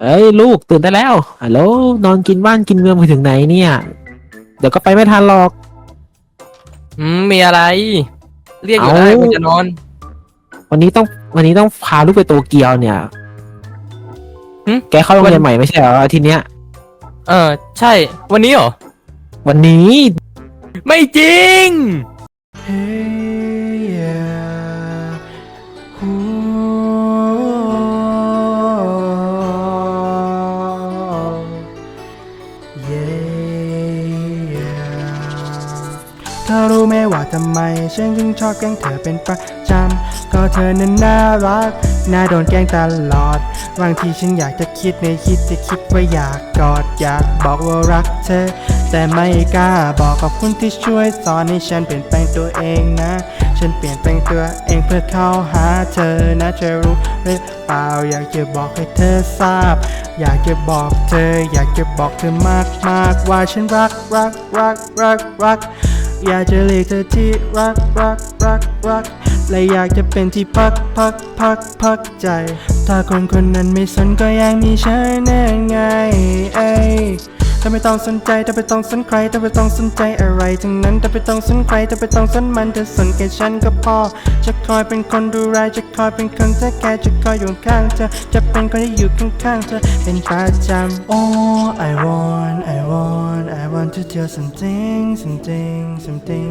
เอ้ยลูกตื่นได้แล้วฮัลโหลนอนกินบ้านกินเมืองไปถึงไหนเนี่ย เดี๋ยวก็ไปไม่ทันหรอก อืมมีอะไร เรียกอยู่ได้เอ้าผมจะนอนวันนี้ต้องวันนี้ต้องพาลูกไปโตเกียวเนี่ยหึแกเข้าโรงเรียนใหม่ไม่ใช่เหรออาทีเนี้ย เออ ใช่ วันนี้เหรอ วันนี้ ไม่จริง Hey, ทำไมฉันจึงชอบแกล้งเธอเป็นประจำ ก็เธอนั้นน่ารัก น่าโดนแกล้งตลอด บางทีฉันอยากจะคิดในคิดจะคิดว่าอยากกอดอยากบอกว่ารักเธอ แต่ไม่กล้าบอกขอบคุณที่ช่วยสอนให้ฉันเปลี่ยนแปลงตัวเองนะ ฉันเปลี่ยนแปลงตัวเองเพื่อเข้าหาเธอนะเธอรู้หรือเปล่าอยากจะบอกให้เธอทราบ อยากจะบอกเธอ อยากจะบอกเธอมากมากว่าฉันรักรักรักรักรัก อยากจะเรียกเธอที่รักรักรักรัก และอยากจะเป็นที่พักพักพักพักใจ ถ้าคนคนนั้นไม่สนก็ยังมีฉันนั่นไงเอ้ย เธอไม่ต้องสนใจเธอไม่ต้องสนใครเธอไม่ต้องสนใจอะไรทั้งนั้นเธอไม่ต้องสนใครเธอไม่ต้องสนมันเธอสนแค่ฉันก็พอ จะคอยเป็นคนดูแลจะคอยเป็นคนเทคแคร์จะคอยอยู่ข้างเธอ จะเป็นคนที่อยู่ข้างๆเธอเป็นประจำ Oh I want I want I want to tell something something something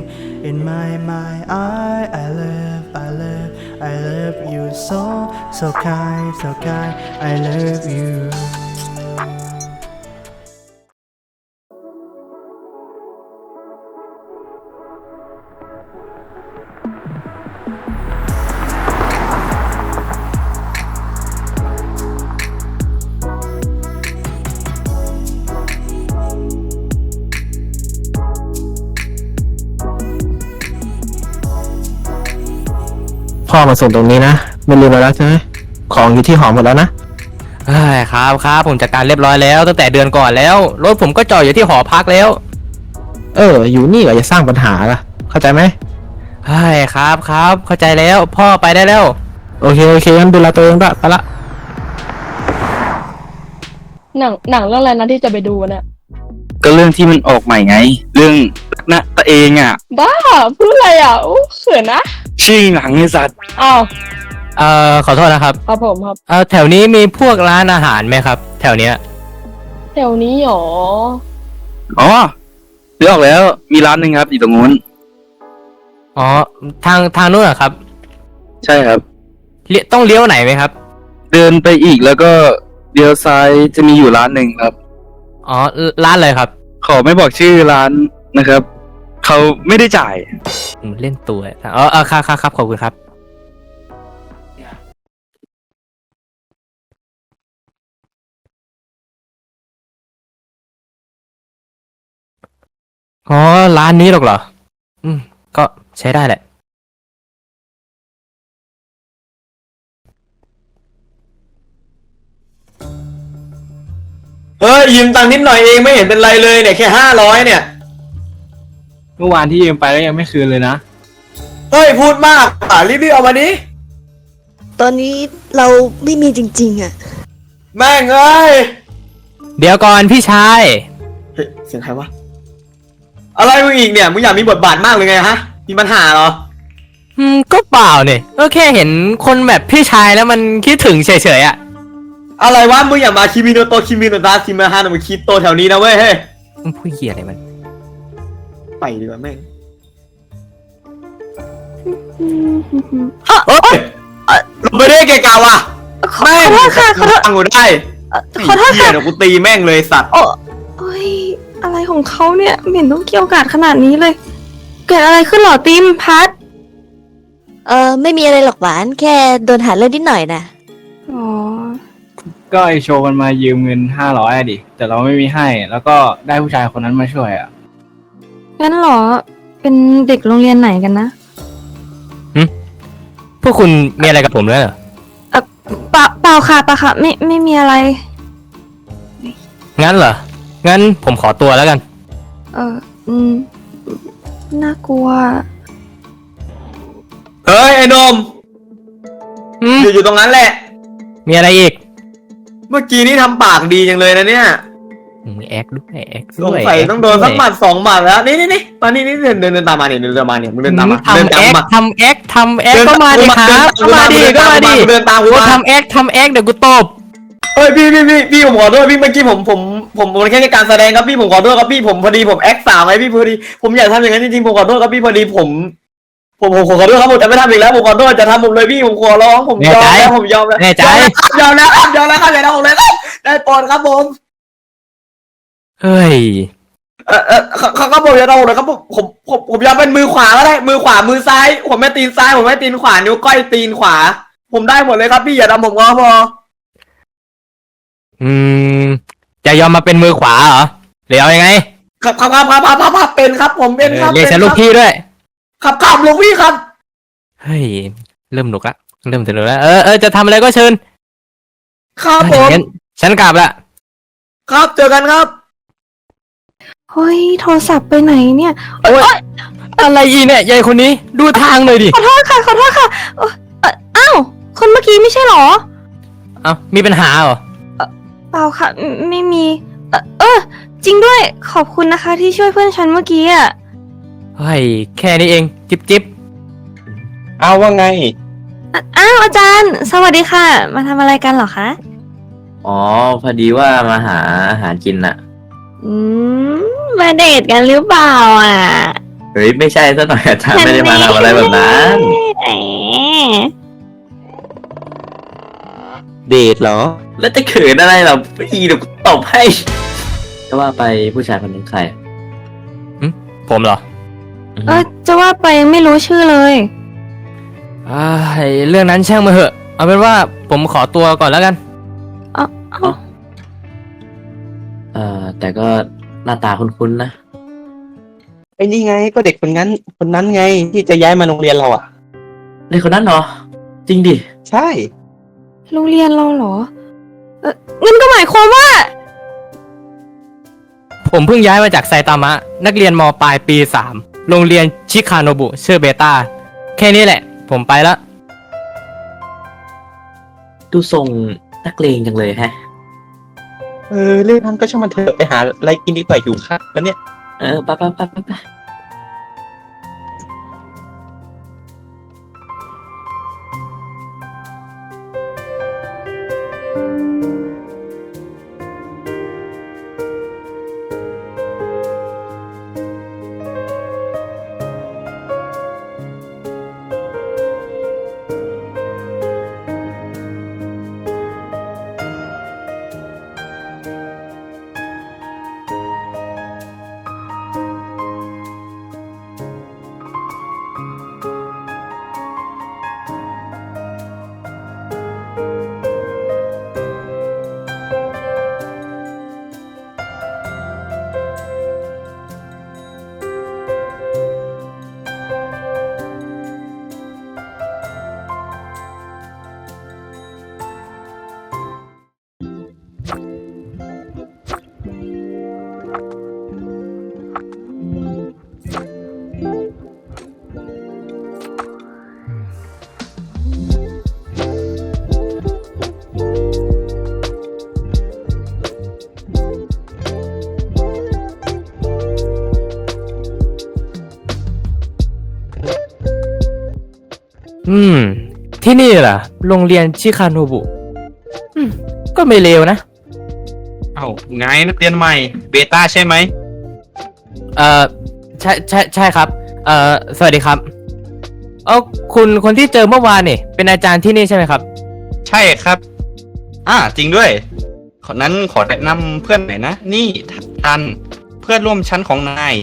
in my mind I I love I love I love you so so kind so kind I love you พ่อมาส่งตรงนี้นะไม่ลืมเราแล้วใช่ไหมของอยู่ที่หอหมดแล้วนะเฮ้ยครับครับผมจัดการเรียบร้อยแล้ว ตั้งแต่เดือนก่อนแล้วรถผมก็จอดอยู่ที่หอพักแล้วเออ อยู่นี่ก็จะสร้างปัญหาล่ะ เข้าใจไหมเฮ้ยครับครับเข้าใจแล้วพ่อไปได้แล้ว โอเคโอเคงั้นดูแลตัวเองด้วยไปละ หนังหนังเรื่องอะไรนะที่จะไปดูเนี่ยก็เรื่องที่มันออกใหม่ไง เรื่องนะตัวเองอะ บ้าพูดอะไรอะอู้เขินนะ ชื่อหนังไอ้สัตว์อ้าวเอ่อขอโทษนะครับครับผมครับ เอ่อแถวนี้มีพวกร้านอาหารไหมครับ แถวเนี้ยแถวนี้หรอ อ๋อเลือกออกแล้วมีร้านหนึ่งครับ อยู่ตรงนู้นอ๋อทางทางนู้นเหรอครับใช่ครับ เลี้ยต้องเลี้ยวไหนไหมครับเดินไปอีกแล้วก็เลี้ยวซ้ายจะมีอยู่ร้านหนึ่งครับ อ๋อร้านอะไรครับ ขอไม่บอกชื่อร้านนะครับ เขาไม่ได้จ่าย อืมเล่นตัวอ๋อเออครับครับครับขอบคุณครับ อ๋อ ร้านนี้หรอกเหรอ อืม ก็ใช้ได้แหละเฮ้ยยืมตังค์นิดหน่อยเองไม่เห็นเป็นไรเลยเนี่ยแค่ห้าร้อยเนี่ย มื่อวานที่ยืมไปแล้วยังไม่คืนเลยนะเฮ้ยพูดมากอะรีบๆเอามานี้ตอนนี้เราไม่มีจริง ๆ อะ แม่งเอ้ยเดี๋ยวก่อนพี่ชาย เฮ้ยเสียงใครวะอะไรมึงอีกเนี่ยมึงอยากมีบทบาทมากเลยไงฮะ มีปัญหาเหรออืมก็เปล่าเนี่ยก็แค่เห็นคนแบบพี่ชายแล้วมันคิดถึงเฉยๆอะ อะไรวะมึงอยากมาคิมิโนโตะคิมิโนตะคิมาฮานะมึงคิดโตแถวนี้นะเว้ยเฮ้ย มึงพูดเหี้ยอะไรมัน ไปดีกว่าแม่งอะเฮ้ยลงไปได้เกะกะว่ะขอแม่งขอโทษค่ะขอโทษ ตังกูได้เอ่อขอโทษไเหี้ยค่ะเดี๋ยวกูตีแม่งเลยสัตว์ โอ้โอ้ยอะไรของเขาเนี่ยไม่เห็นต้องเกี่ยวกาดขนาดนี้เลย เกิดอะไรขึ้นเหรอติมพัดเออไม่มีอะไรหรอกหวาน แค่โดนหาเรื่องนิดหน่อยนะอ๋อก็ไอโชว์มันมายืมเงินห้าร้อยดิ แต่เราไม่มีให้ แล้วก็ได้ผู้ชายคนนั้นมาช่วยอะ งั้นเหรอ เป็นเด็กโรงเรียนไหนกันนะพวกคุณมีอะไรกับผมด้วยเหรอ เออเปล่าเปล่าค่ะเปล่าค่ะ ไม่ไม่มีอะไร งั้นเหรอ งั้นผมขอตัวแล้วกัน เอออืมน่ากลัว เฮ้ยไอ้หนมอืมอยู่อยู่ตรงนั้นแหละ มีอะไรอีก เมื่อกี้นี่ทำปากดีจังเลยนะเนี่ย มึงแอคด้วยแอคสด้งวยสัยต้องโดนสักหด้มัวยดสองหมัดแล้วนี่นี่นี่มานี่นี่เดินเดินเดินตามมาเนี่ยเดินตามมาเนี่ยมึงเดินตามมาเดินทำตาแอมคมาทำแอคทำแอคก็มาดิครับก็มาดิก็มาดิเดินตามกูกูมาทำแอคทำแอคเดี๋ยวกูตบเฮ้ยพี่พี่พี่พี่ผมขอโทษพี่เมื่อกี้ผมผมผมผมมันแค่การแสดงครับพี่ผมขอโทษครับพี่ผมพอดีผมแอคสาวไงพี่พอดีผมอยากทำอย่างนั้นจริงๆผมขอโทษครับพี่พอดีผมผม ผมผมขอโทษครับผมจะไม่ทำอีกแล้วผมขอโทษจะทำผมเลยพี่ผมขอร้องผมยอมแล้วผมยอมแล้วแน่ใจยอมแล้วครับยอมแล้วครับอย่าทำผมเลยครับได้โปรดครับผม เฮ้ย เออเออเขาเขาก็บอกอย่าทำผมเลยครับผมผมผมผมยอมเป็นมือขวาก็ได้มือขวามือซ้ายผมไม่ตีนซ้ายผมไม่ตีนขวานิ้วก้อยตีนขวา ผมได้หมดเลยครับพี่อย่าทำผมก็พออืม จะยอมมาเป็นมือขวาเหรอหรือเอายังไงครับครับครับครับครับครับเป็นครับ ผมเป็นครับเรียกฉันป็ลูกพี่ด้วย ครับครับลูกพี่ครับ เฮ้ย เริ่มหนุกละ เริ่มสนุกแล้ว เออเออจะทำอะไรก็เชิญครับผมงั้นฉันกลับละ ครับเจอกันครับ เฮ้ยโทรศัพท์ไปไหนเนี่ยโอ๊ยอะไรอีเนี่ยยายคนนี้ดูทางหน่อยดิขอโทษค่ะขอโทษค่ะเอ่อเอ่ออ้าวคนเมื่อกี้ไม่ใช่เหรอ เอ้ามีปัญหาเหรอเปล่าค่ะไม่ไม่มี เออเออจริงด้วยขอบคุณนะคะที่ช่วยเพื่อนฉันเมื่อกี้อะเฮ้ยแค่นี้เองจิบจิบเอาว่าไง อะอ้าวอาจารย์ สวัสดีค่ะ มาทำอะไรกันเหรอคะอ๋อ พอดีว่ามาหาอาหารกินน่ะ อืม มาเดทกันหรือเปล่าอะเฮ้ยไม่ใช่ซะหน่อยอาจารย์ไม่ได้มาทำอะไรแบบนั้น แหมเดทเหรอ แล้วจะเขินอะไรเหรออีเดี๋ยวกูตบให้ก็ว่าไปผู้ชายคนนี้ใครผมเหรอเออจะว่าไปยังไม่รู้ชื่อเลยอ้ายเรื่องนั้นช่างมาเหอะ เอาเป็นว่าผมขอตัวก่อนแล้วกัน เอ้าเอ้าเอ่อแต่ก็ หน้าตาคุ้นๆนะ ไอ้นี่ไงก็เด็กคนนั้นคนนั้นไงที่จะย้ายมาโรงเรียนเราอะ เด็กคนนั้นเหรอ จริงดิ ใช่ โรงเรียนเราเหรอ เอองั้นก็หมายความว่า ผมเพิ่งย้ายมาจากไซตามะ นักเรียนมปลายปีสามโรงเรียนชิคาโนบุชื่อเบต้า แค่นี้แหละ ผมไปละ ดูทรงนักเลงจังเลยแฮะ เออเรื่องนั้นก็ช่างมันเถอะไปหาอะไรกินดีกว่าอยู่ค่ะแล้วเนี่ย เออไปไปไปไป ที่นี่ล่ะ โรงเรียนชิคาโนบุอืมก็ไม่เลวนะ เอ้าไงนักเรียนใหม่ เบต้าใช่ไหม เอ่อใช่ใช่ใช่ครับ เอ่อสวัสดีครับ เออคุณคนที่เจอเมื่อวานนี่เป็นอาจารย์ที่นี่ใช่ไหมครับ ใช่ครับ อ่าจริงด้วย ขอนั้นขอแนะนำเพื่อนหน่อยนะ นี่ทันเพื่อนร่วมชั้นของนาย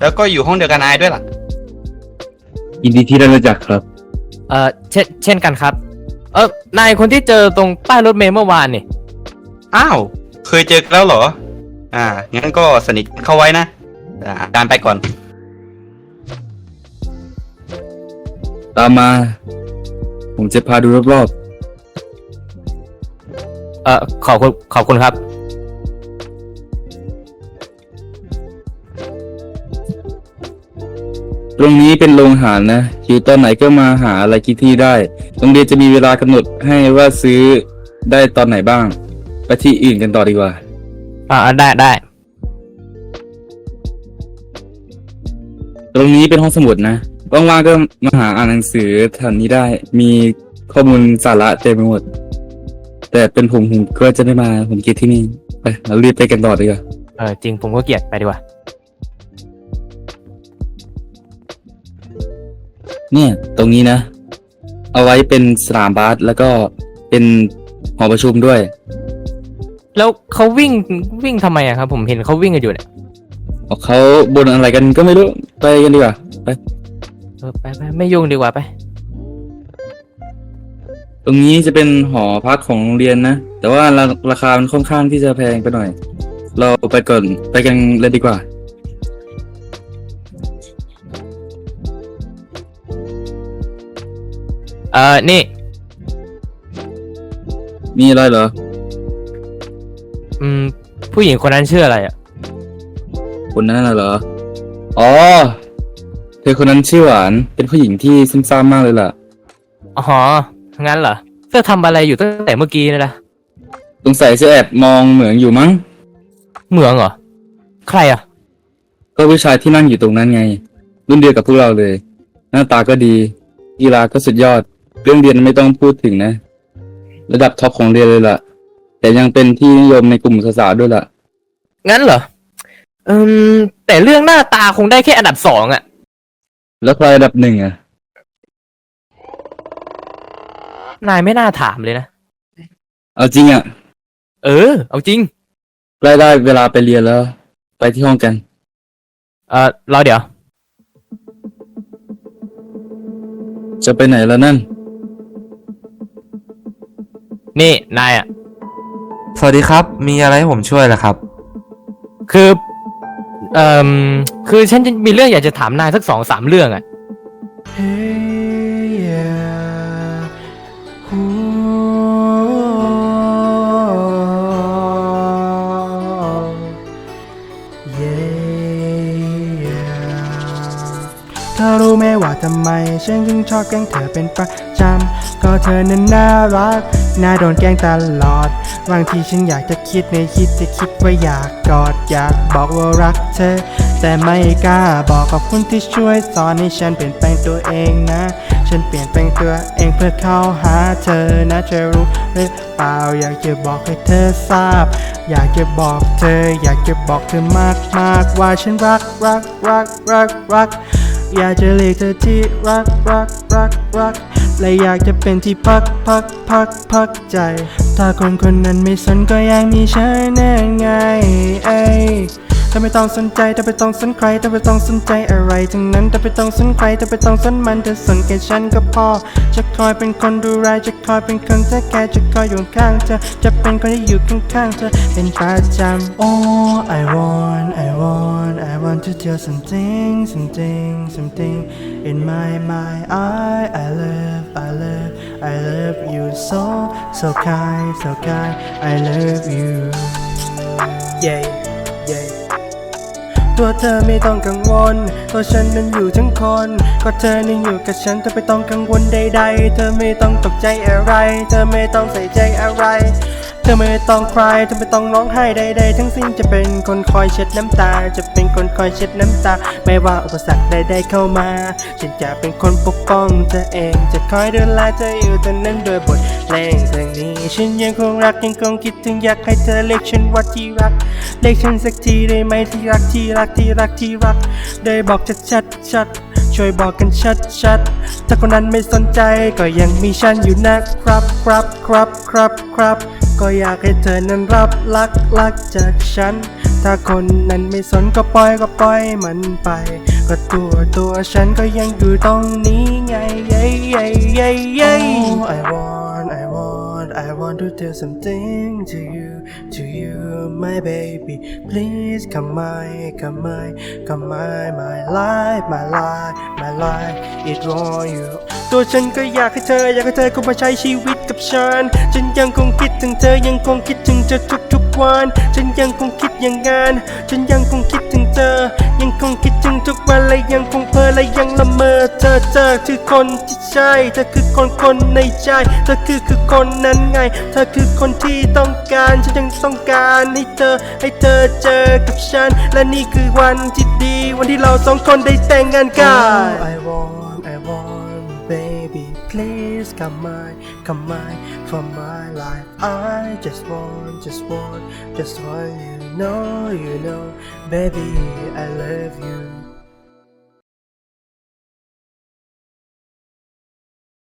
แล้วก็อยู่ห้องเดียวกันนายด้วยล่ะ ยินดีที่ได้รู้จักครับ เอ่อเช่นเช่นกันครับ เออนายคนที่เจอตรงป้ายรถเมล์เมื่อวานนี่อ้าว เคยเจอกันแล้วเหรอ อ่า งั้นก็สนิทเข้าไว้นะ อ่าอาจารย์ไปก่อน ตามมา ผมจะพาดูรอบเอ่อขอบคุณขอบคุณครับ ตรงนี้เป็นโรงอาหารนะอยู่ตอนไหนก็มาหาอะไรกินที่ได้โรงเรียนจะมีเวลากำหนดให้ว่าซื้อได้ตอนไหนบ้าง ไปที่อื่นกันต่อดีกว่า อ่าได้ได้ ตรงนี้เป็นห้องสมุดนะว่างๆก็มาหาอ่านหนังสือแถวนี้ได้ มีข้อมูลสาระเต็มไปหมด แต่เป็นผมผมก็จะได้มาผมเกลียดที่นี่ ไปเรารีบไปกันต่อดีกว่า เออจริงผมก็เกลียดไปดีกว่า เนี่ย ตรงนี้นะ เอาไว้เป็นสนามบาสแล้วก็เป็นหอประชุมด้วย แล้วเขาวิ่งวิ่งทำไมอะครับ ผมเห็นเขาวิ่งกันอยู่เนี่ยเขาบนอะไรกันก็ไม่รู้ไปกันดีกว่าไปเออไปไปไม่ยุ่งดีกว่าไป ตรงนี้จะเป็นหอพักของโรงเรียนนะ แต่ว่าราราคามันค่อนข้างที่จะแพงไปหน่อย เราไปก่อนไปกันเลยดีกว่า เออนี่ มีอะไรเหรอ อืม ผู้หญิงคนนั้นชื่ออะไรอะคนนั้นน่ะเหรอ อ๋อ เธอคนนั้นชื่อหวาน เป็นผู้หญิงที่ซุ่มซ่ามมากเลยล่ะ อ๋อ งั้นเหรอ เธอทำอะไรอยู่ตั้งแต่เมื่อกี้นี่นะสงสัยจะแอบมองเหมืองอยู่มั้ง เหมืองเหรอ ใครอะก็ผู้ชายที่นั่งอยู่ตรงนั้นไง รุ่นเดียวกับพวกเราเลย หน้าตาก็ดี กีฬาก็สุดยอด เรื่องเรียนไม่ต้องพูดถึงนะ ระดับท็อปของเรียนเลยล่ะ แต่ยังเป็นที่นิยมในกลุ่มสาวๆด้วยล่ะ งั้นเหรอ อืม แต่เรื่องหน้าตาคงได้แค่อันดับสองอะแล้วใครระดับหนึ่งอะ นายไม่น่าถามเลยนะ เอาจริงอะเออ เอาจริง ใกล้ได้เวลาไปเรียนแล้ว ไปที่ห้องกัน เออรอเดี๋ยว จะไปไหนแล้วนั่น นี่นายอะสวัสดีครับ มีอะไรให้ผมช่วยเหรอครับ คือเอ่อคือฉันจะมีเรื่องอยากจะถามนายสักสองสามเรื่องอะ Hey, yeah. Ooh. Yeah, yeah. เธอรู้ไหมว่าทำไม ฉันจึงชอบแกล้งเธอเป็นประจำ ก็เธอนั้นน่ารัก น่าโดนแกล้งตลอด บางทีฉันอยากจะคิดในคิดจะคิดว่าอยากกอดอยากบอกว่ารักเธอ แต่ไม่กล้าบอกกับคนที่ช่วยสอนให้ฉันเปลี่ยนแปลงตัวเองนะ ฉันเปลี่ยนแปลงตัวเองเพื่อเข้าหาเธอนะเธอรู้หรือเปล่าอยากจะบอกให้เธอทราบ อยากจะบอกเธอ อยากจะบอกเธอมากมากว่าฉันรักรักรักรักรักอยากจะเรียกเธอที่รักรักรักรัก และอยากจะเป็นที่พักพักพักพักใจ ถ้าคนคนนั้นไม่สนก็ยังมีฉันแน่ไงเอ้ เธอไม่ต้องสนใจเธอไม่ต้องสนใครเธอไม่ต้องสนใจอะไรทั้งนั้นเธอไม่ต้องสนใครเธอไม่ต้องสนมันเธอสนแค่ฉันก็พอ จะคอยเป็นคนดูแลจะคอยเป็นคนเทคแคร์จะคอยอยู่ข้างเธอจะเป็นคนที่อยู่ข้างๆเธอเป็นประจำ Oh I want I want I want to tell something something something in my mind I I love I love I love you so so kind so kind I love you yeah yeah ตัวเธอไม่ต้องกังวล ตัวฉันนั้นอยู่ทั้งคน ก็เธอนั้นอยู่กับฉันเธอไม่ต้องกังวลใด ๆ เธอไม่ต้องตกใจอะไร เธอไม่ต้องใส่ใจอะไร ธอไม่ต้องคลายเธอไม่ต้องร้องไห้ใดๆทั้งสิ้นจะเป็นคนคอยเช็ดน้ำตา จะเป็นคนคอยเช็ดน้ำตา ไม่ว่าอุปสรรคใดๆเข้ามา ฉันจะเป็นคนปกป้องเธอเอง จะคอยดูแลเธออยู่ตอนนั้นโดวยบทเพลงเพลงนี้ ฉันยังคงรักยังคงคิดถึงอยากให้เธอเรียกฉันว่าที่รักเรียกฉันสักทีได้ไหมที่รักที่รักที่รักที่รักได้บอกชัดชัดชัดๆ ช่วยบอกกันชัดชัดๆ ถ้าคนนั้นไม่สนใจก็ยังมีฉันอยู่นะครับครับครับครับครับ ก็อยากให้เธอนั้นรับรักรักจากฉัน ถ้าคนนั้นไม่สนก็ปล่อยก็ปล่อยมันไป ก็ตัวตัวฉันก็ยังอยู่ตรงนี้ไงเย้เย้เย้เย้ Oh I want I want to tell something to you to you my baby please come my come my come my my life my life my life it want you ตัวฉันก็อยากให้เธอ อยากให้เธอเข้ามาใช้ชีวิตกับฉัน ฉันยังคงคิดถึงเธอยังคงคิดถึงเธอทุ วัน ฉันยังคงคิดอย่างงาน ฉันยังคงคิดถึงเธอ ยังคงคิดถึงทุกวันและยังคงเพ้อและยังละเมอ เธอเธอคือคนที่ใช่ เธอคือคนคนในใจ เธอคือคือคนนั้นไง เธอคือคนที่ต้องการ ฉันยังต้องการให้เธอ ให้เธอเจอกับฉัน และนี่คือวันที่ดี วันที่เราสองคนได้แต่งงานกัน I want I want baby please come my come my for my life. I just want, just want, just want you know, you know, baby, I love you.